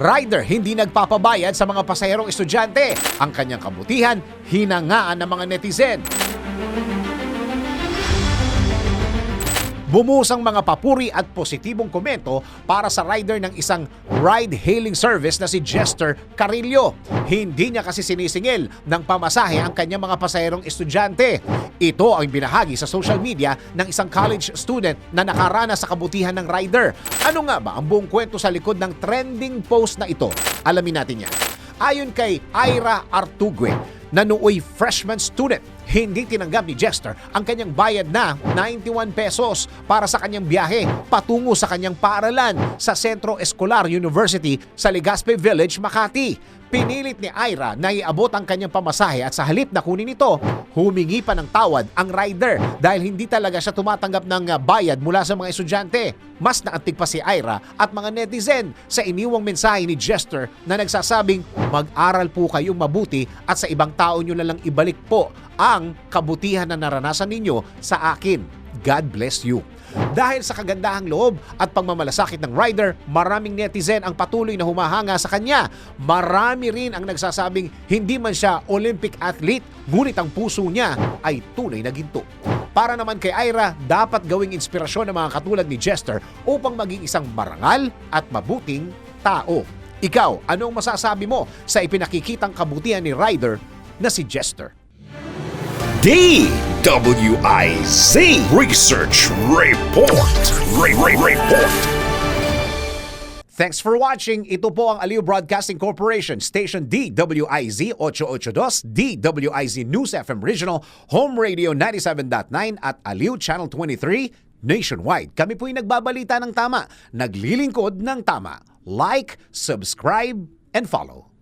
Rider hindi nagpapabayad sa mga pasahero estudyante. Ang kanyang kabutihan, hinangaan ng mga netizen. Bumusang mga papuri at positibong komento para sa rider ng isang ride-hailing service na si Jester Carillo. Hindi niya kasi sinisingil ng pamasahe ang kanyang mga pasaherong estudyante. Ito ang binahagi sa social media ng isang college student na nakaranas sa kabutihan ng rider. Ano nga ba ang buong kwento sa likod ng trending post na ito? Alamin natin yan. Ayon kay Ira Artugue, na freshman student. Hindi tinanggap ni Jester ang kanyang bayad na 91 pesos para sa kanyang biyahe patungo sa kanyang paaralan sa Centro Escolar University sa Legazpi Village, Makati. Pinilit ni Ira na iabot ang kanyang pamasahe at sa halip na kunin ito, humingi pa ng tawad ang rider dahil hindi talaga siya tumatanggap ng uh, bayad mula sa mga estudyante. Mas naantig pa si Ira at mga netizen sa iniwang mensahe ni Jester na nagsasabing mag-aral po kayong mabuti at sa ibang tao nyo na lang ibalik po ang kabutihan na naranasan ninyo sa akin. God bless you. Dahil sa kagandahang loob at pagmamalasakit ng rider, maraming netizen ang patuloy na humahanga sa kanya. Marami rin ang nagsasabing hindi man siya Olympic athlete, ngunit ang puso niya ay tunay na ginto. Para naman kay Ira, dapat gawing inspirasyon ng mga katulad ni Jester upang maging isang marangal at mabuting tao. Ikaw, anong masasabi mo sa ipinakikitang kabutihan ni Ryder na si Jester? DWIZ Research Report. Re- Re- Report. Thanks for watching. Ito po ang Aliw Broadcasting Corporation, Station DWIZ 882, DWIZ News FM Regional, Home Radio 97.9 at Aliw Channel 23 nationwide. Kami po'y nagbabalita ng tama, naglilingkod ng tama. Like, subscribe, and follow.